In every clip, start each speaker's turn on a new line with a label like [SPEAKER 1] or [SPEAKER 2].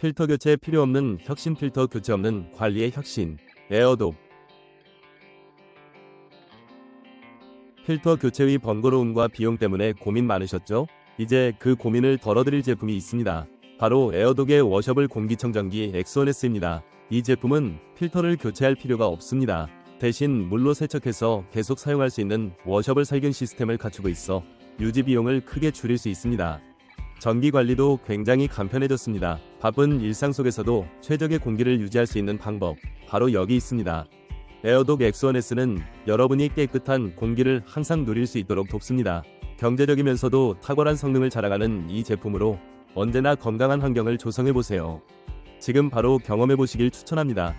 [SPEAKER 1] 필터 교체 필요 없는 혁신 필터 교체 없는 관리의 혁신 에어독 필터 교체의 번거로움과 비용 때문에 고민 많으셨죠? 이제 그 고민을 덜어드릴 제품이 있습니다. 바로 에어독의 워셔블 공기청정기 엑소네스입니다. 이 제품은 필터를 교체할 필요가 없습니다. 대신 물로 세척해서 계속 사용할 수 있는 워셔블 살균 시스템을 갖추고 있어 유지 비용을 크게 줄일 수 있습니다. 전기 관리도 굉장히 간편해졌습니다. 바쁜 일상 속에서도 최적의 공기를 유지할 수 있는 방법 바로 여기 있습니다. 에어독 엑소네스는 여러분이 깨끗한 공기를 항상 누릴 수 있도록 돕습니다. 경제적이면서도 탁월한 성능을 자랑하는 이 제품으로 언제나 건강한 환경을 조성해 보세요. 지금 바로 경험해 보시길 추천합니다.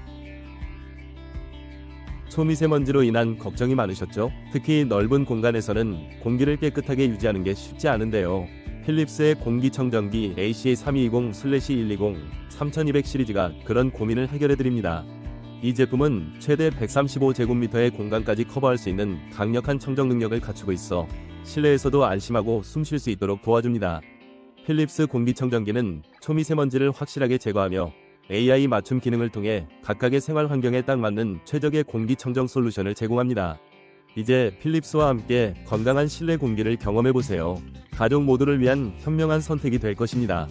[SPEAKER 1] 초미세먼지로 인한 걱정이 많으셨죠? 특히 넓은 공간에서는 공기를 깨끗하게 유지하는 게 쉽지 않은데요. 필립스의 공기청정기 AC3220/120 3200 시리즈가 그런 고민을 해결해 드립니다. 이 제품은 최대 135제곱미터의 공간까지 커버할 수 있는 강력한 청정 능력을 갖추고 있어 실내에서도 안심하고 숨 쉴 수 있도록 도와줍니다. 필립스 공기청정기는 초미세먼지를 확실하게 제거하며 AI 맞춤 기능을 통해 각각의 생활 환경에 딱 맞는 최적의 공기청정 솔루션을 제공합니다. 이제 필립스와 함께 건강한 실내 공기를 경험해 보세요. 가족 모두를 위한 현명한 선택이 될 것입니다.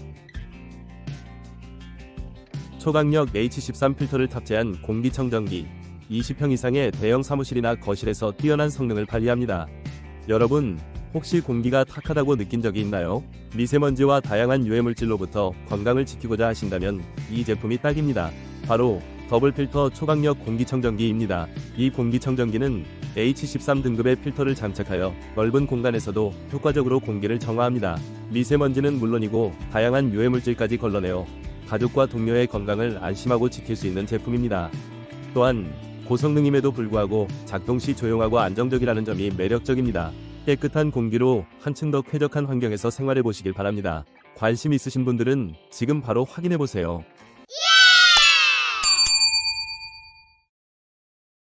[SPEAKER 1] 초강력 H13 필터를 탑재한 공기청정기 20평 이상의 대형 사무실이나 거실에서 뛰어난 성능을 발휘합니다. 여러분, 혹시 공기가 탁하다고 느낀 적이 있나요? 미세먼지와 다양한 유해물질로부터 건강을 지키고자 하신다면 이 제품이 딱입니다. 바로 더블 필터 초강력 공기청정기입니다. 이 공기청정기는 H13 등급의 필터를 장착하여 넓은 공간에서도 효과적으로 공기를 정화합니다. 미세먼지는 물론이고 다양한 유해물질까지 걸러내어 가족과 동료의 건강을 안심하고 지킬 수 있는 제품입니다. 또한 고성능임에도 불구하고 작동 시 조용하고 안정적이라는 점이 매력적입니다. 깨끗한 공기로 한층 더 쾌적한 환경에서 생활해 보시길 바랍니다. 관심 있으신 분들은 지금 바로 확인해 보세요.